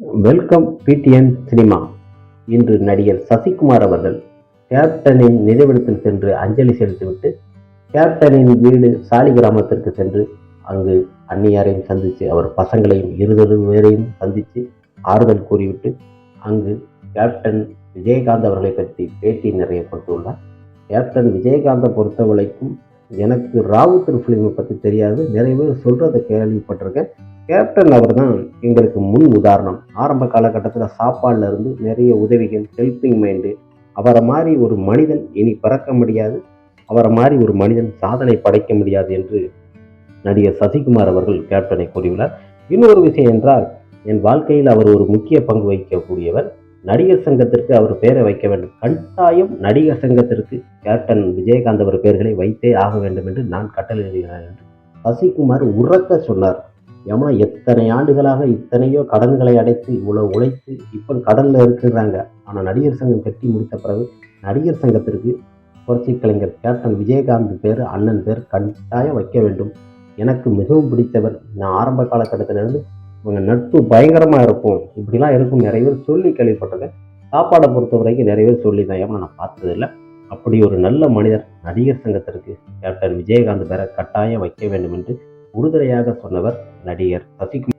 Welcome PTN cinema. இன்று நடிகர் சசிகுமார் அவர்கள் கேப்டனின் நினைவிடத்தில் சென்று அஞ்சலி செலுத்திவிட்டு கேப்டனின் வீடு சாலி கிராமத்திற்கு சென்று அங்கு அன்னியாரையும் சந்தித்து அவர் பசங்களையும் இருதரு பேரையும் சந்தித்து ஆறுதல் கூறிவிட்டு அங்கு கேப்டன் விஜயகாந்த் அவர்களை பற்றி பேட்டி நிறைய கொடுத்துள்ளார் கேப்டன் விஜயகாந்தை பொறுத்தவரைக்கும் எனக்கு ராவுத்தர் ஃபிலிமை பற்றி தெரியாது. நிறைய பேர் சொல்கிறத கேள்விப்பட்டிருக்கேன். கேப்டன் அவர் தான் எங்களுக்கு முன் உதாரணம். ஆரம்ப காலகட்டத்தில் சாப்பாடுல இருந்து நிறைய உதவிகள் ஹெல்பிங் மைண்டு அவரை மாதிரி ஒரு மனிதன் இனி பிறக்க முடியாது. அவரை மாதிரி ஒரு மனிதன் சாதனை படைக்க முடியாது என்று நடிகர் சசிகுமார் அவர்கள் கேப்டனை கூறியுள்ளார். இன்னொரு விஷயம் என்றால் என் வாழ்க்கையில் அவர் ஒரு முக்கிய பங்கு வகிக்கக்கூடியவர். நடிகர் சங்கத்திற்கு அவர் பெயரை வைக்க வேண்டும். கட்டாயம் நடிகர் சங்கத்திற்கு கேப்டன் விஜயகாந்த் அவர் பெயர்களை வைத்தே ஆக வேண்டும் என்று நான் கட்டளையிடுகிறேன் என்று சசிகுமார் உறக்க சொன்னார். ஏன்னா எத்தனை ஆண்டுகளாக இத்தனையோ கடன்களை அடைத்து இவ்வளோ உழைத்து இப்போ கடலில் இருக்கிறாங்க. ஆனால் நடிகர் சங்கம் கட்டி முடித்த பிறகு நடிகர் சங்கத்திற்கு புரட்சி கலைஞர் கேப்டன் விஜயகாந்த் பேர் அண்ணன் பேர் கட்டாயம் வைக்க வேண்டும். எனக்கு மிகவும் பிடித்தவர் நான் ஆரம்ப காலகட்டத்திலிருந்து இவங்க நட்பு பயங்கரமாக இருக்கும். இப்படிலாம் இருக்கும். நிறைய பேர் சொல்லி கேள்விப்பட்டிருக்கேன். சாப்பாடை பொறுத்த வரைக்கும் நிறைய பேர் சொல்லி தான் ஏன்னா நான் பார்த்ததில்லை. அப்படி ஒரு நல்ல மனிதர் நடிகர் சங்கத்திற்கு கேப்டன் விஜயகாந்த் பேரை கட்டாயம் வைக்க வேண்டும் என்று உறுதுணையாக சொன்னவர் நடிகர் சசிகுமார்.